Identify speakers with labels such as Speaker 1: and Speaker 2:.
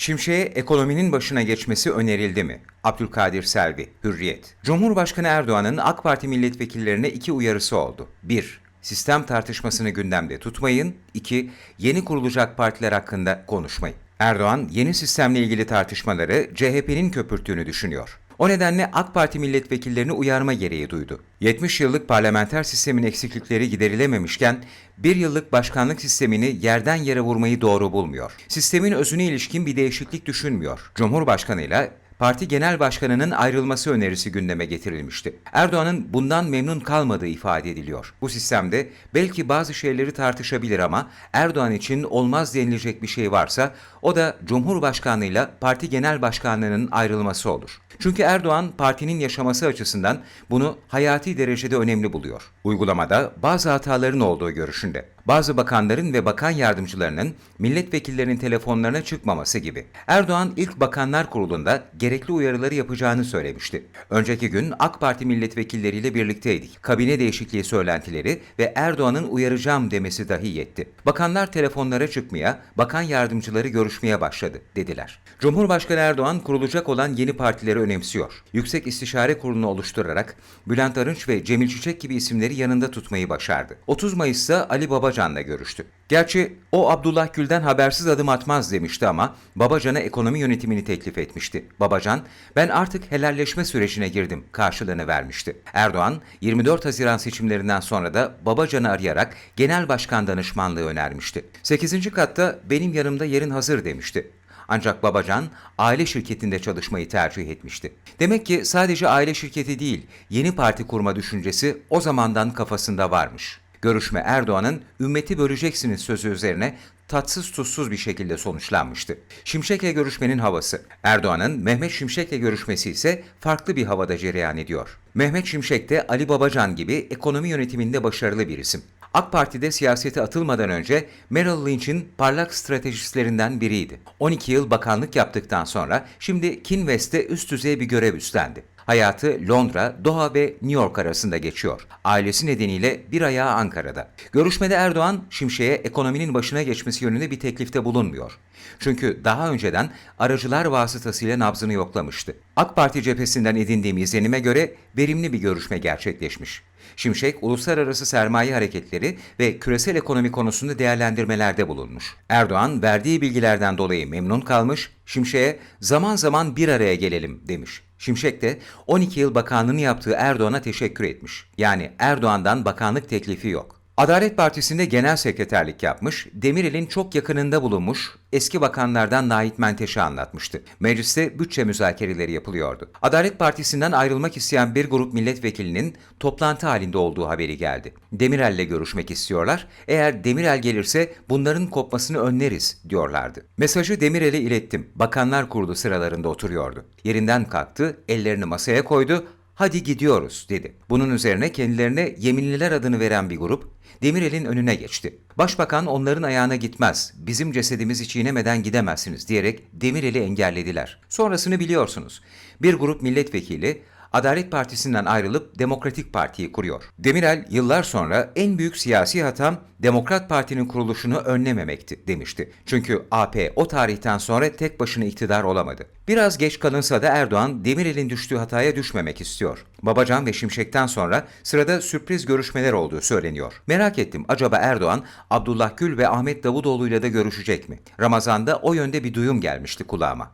Speaker 1: Şimşek'e ekonominin başına geçmesi önerildi mi? Abdülkadir Selvi, Hürriyet. Cumhurbaşkanı Erdoğan'ın AK Parti milletvekillerine iki uyarısı oldu. 1. Sistem tartışmasını gündemde tutmayın. 2. Yeni kurulacak partiler hakkında konuşmayın. Erdoğan, yeni sistemle ilgili tartışmaları CHP'nin köpürttüğünü düşünüyor. O nedenle AK Parti milletvekillerini uyarma gereği duydu. 70 yıllık parlamenter sistemin eksiklikleri giderilememişken bir yıllık başkanlık sistemini yerden yere vurmayı doğru bulmuyor. Sistemin özüne ilişkin bir değişiklik düşünmüyor. Cumhurbaşkanıyla Parti Genel Başkanı'nın ayrılması önerisi gündeme getirilmişti. Erdoğan'ın bundan memnun kalmadığı ifade ediliyor. Bu sistemde belki bazı şeyleri tartışabilir ama Erdoğan için olmaz denilecek bir şey varsa o da Cumhurbaşkanlığıyla Parti Genel Başkanlığı'nın ayrılması olur. Çünkü Erdoğan partinin yaşaması açısından bunu hayati derecede önemli buluyor. Uygulamada bazı hataların olduğu görüşünde. Bazı bakanların ve bakan yardımcılarının milletvekillerinin telefonlarına çıkmaması gibi. Erdoğan ilk Bakanlar Kurulu'nda gerekli uyarıları yapacağını söylemişti. Önceki gün AK Parti milletvekilleriyle birlikteydik. Kabine değişikliği söylentileri ve Erdoğan'ın uyaracağım demesi dahi yetti. Bakanlar telefonlara çıkmaya, bakan yardımcıları görüşmeye başladı dediler. Cumhurbaşkanı Erdoğan kurulacak olan yeni partileri önemsiyor. Yüksek İstişare Kurulu'nu oluşturarak Bülent Arınç ve Cemil Çiçek gibi isimleri yanında tutmayı başardı. 30 Mayıs'ta Ali Babacan'la görüştü. Gerçi o Abdullah Gül'den habersiz adım atmaz demişti ama Babacan'a ekonomi yönetimini teklif etmişti. Babacan, ben artık helalleşme sürecine girdim karşılığını vermişti. Erdoğan, 24 Haziran seçimlerinden sonra da Babacan'ı arayarak genel başkan danışmanlığı önermişti. 8. katta benim yanımda yerin hazır demişti. Ancak Babacan aile şirketinde çalışmayı tercih etmişti. Demek ki sadece aile şirketi değil, yeni parti kurma düşüncesi o zamandan kafasında varmış. Görüşme Erdoğan'ın ümmeti böleceksiniz sözü üzerine tatsız tuzsuz bir şekilde sonuçlanmıştı. Şimşek'le görüşmenin havası. Erdoğan'ın Mehmet Şimşek'le görüşmesi ise farklı bir havada cereyan ediyor. Mehmet Şimşek de Ali Babacan gibi ekonomi yönetiminde başarılı bir isim. AK Parti'de siyasete atılmadan önce Merrill Lynch'in parlak stratejistlerinden biriydi. 12 yıl bakanlık yaptıktan sonra şimdi Kinvest'te üst düzey bir görev üstlendi. Hayatı Londra, Doha ve New York arasında geçiyor. Ailesi nedeniyle bir ayağı Ankara'da. Görüşmede Erdoğan, Şimşek'e ekonominin başına geçmesi yönünde bir teklifte bulunmuyor. Çünkü daha önceden aracılar vasıtasıyla nabzını yoklamıştı. AK Parti cephesinden edindiğim izlenime göre verimli bir görüşme gerçekleşmiş. Şimşek, uluslararası sermaye hareketleri ve küresel ekonomi konusunda değerlendirmelerde bulunmuş. Erdoğan, verdiği bilgilerden dolayı memnun kalmış, Şimşek'e zaman zaman bir araya gelelim demiş. Şimşek de 12 yıl bakanlığını yaptığı Erdoğan'a teşekkür etmiş. Yani Erdoğan'dan bakanlık teklifi yok. Adalet Partisi'nde genel sekreterlik yapmış, Demirel'in çok yakınında bulunmuş, eski bakanlardan Nait Menteş'e anlatmıştı. Mecliste bütçe müzakereleri yapılıyordu. Adalet Partisi'nden ayrılmak isteyen bir grup milletvekilinin toplantı halinde olduğu haberi geldi. Demirel'le görüşmek istiyorlar. Eğer Demirel gelirse bunların kopmasını önleriz diyorlardı. Mesajı Demirel'e ilettim. Bakanlar Kurulu sıralarında oturuyordu. Yerinden kalktı, ellerini masaya koydu, hadi gidiyoruz dedi. Bunun üzerine kendilerine yeminliler adını veren bir grup Demirel'in önüne geçti. Başbakan onların ayağına gitmez, bizim cesedimizi çiğnemeden gidemezsiniz diyerek Demirel'i engellediler. Sonrasını biliyorsunuz. Bir grup milletvekili Adalet Partisi'nden ayrılıp Demokratik Parti'yi kuruyor. Demirel yıllar sonra en büyük siyasi hatam Demokrat Parti'nin kuruluşunu önlememekti demişti. Çünkü AP o tarihten sonra tek başına iktidar olamadı. Biraz geç kalınsa da Erdoğan Demirel'in düştüğü hataya düşmemek istiyor. Babacan ve Şimşek'ten sonra sırada sürpriz görüşmeler olduğu söyleniyor. Merak ettim acaba Erdoğan Abdullah Gül ve Ahmet Davutoğlu'yla da görüşecek mi? Ramazan'da o yönde bir duyum gelmişti kulağıma.